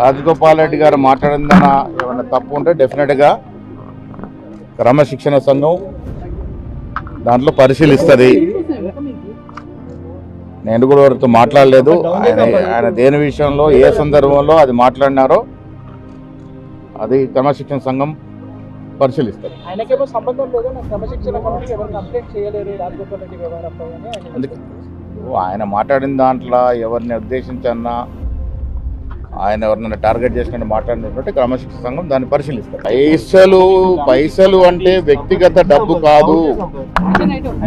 రాజగోపాల్ రెడ్డి గారు మాట్లాడిందన్న ఏమైనా తప్పు ఉంటే డెఫినెట్గా క్రమశిక్షణ సంఘం దాంట్లో పరిశీలిస్తుంది. నేను కూడా వారితో మాట్లాడలేదు. ఆయన ఆయన దేని విషయంలో ఏ సందర్భంలో అది మాట్లాడినారో అది క్రమశిక్షణ సంఘం పరిశీలిస్తారు అందుకే ఆయన మాట్లాడిన దాంట్లో ఎవరిని ఉద్దేశించన్నా ఆయన ఎవరినైనా టార్గెట్ చేసినట్టు మాట్లాడినటువంటి క్రమశిక్షణ సంఘం దాన్ని పరిశీలిస్తారు. పైసలు పైసలు అంటే వ్యక్తిగత డబ్బు కాదు.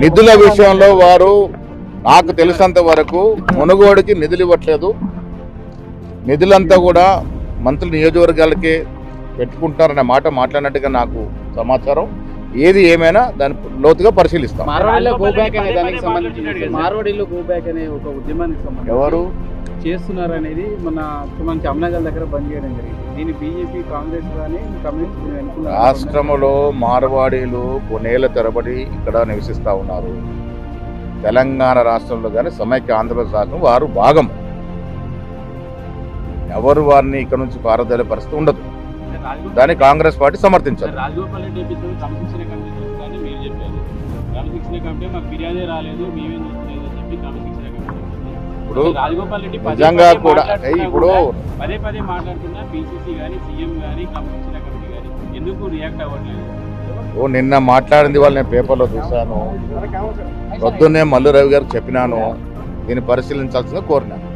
నిధుల విషయంలో వారు నాకు తెలిసినంత వరకు మునుగోడుకి నిధులు ఇవ్వట్లేదు. నిధులంతా కూడా మంత్రుల నియోజకవర్గాలకే పెట్టుకుంటారనే మాట మాట్లాడినట్టుగా నాకు సమాచారం. ఏది ఏమైనా దాన్ని లోతుగా పరిశీలిస్తాం. ఎవరు? చేస్తున్నారు అనేది మన మనకి అమ్నగల్ దగ్గర బంద్ చేయడం జరిగింది. దీన్ని బీజేపీ కాంగ్రెస్ కానీ కమ్యూనిస్ట్. రాష్ట్రంలో మార్వాడీలు కొన్నేళ్ళ తరబడి ఇక్కడ నివసిస్తూ ఉన్నారు. తెలంగాణ రాష్ట్రంలో కానీ సమైక్య ఆంధ్రప్రదేశ్ రాష్ట్రం వారు భాగం. ఎవరు వారిని ఇక్కడ నుంచి పారదోలే పరిస్థితి ఉండదు దాన్ని కాంగ్రెస్ పార్టీ సమర్థించదు రాజగోపాల్ రెడ్డి ఇప్పుడు రాజగోపాల్ రెడ్డి నిజంగా కూడా ఇప్పుడు పదే పదే మాట్లాడుతున్నా పిసిసి కానీ సీఎం కానీ క్రమశిక్షణ కమిటీ కానీ ఎందుకు రియాక్ట్ అవ్వట్లేదు? ఓ నిన్న మాట్లాడింది వాళ్ళు నేను పేపర్లో చూశాను. పొద్దున్నే మల్లు రవి గారికి చెప్పినాను దీన్ని పరిశీలించాల్సిందిగా కోరినాను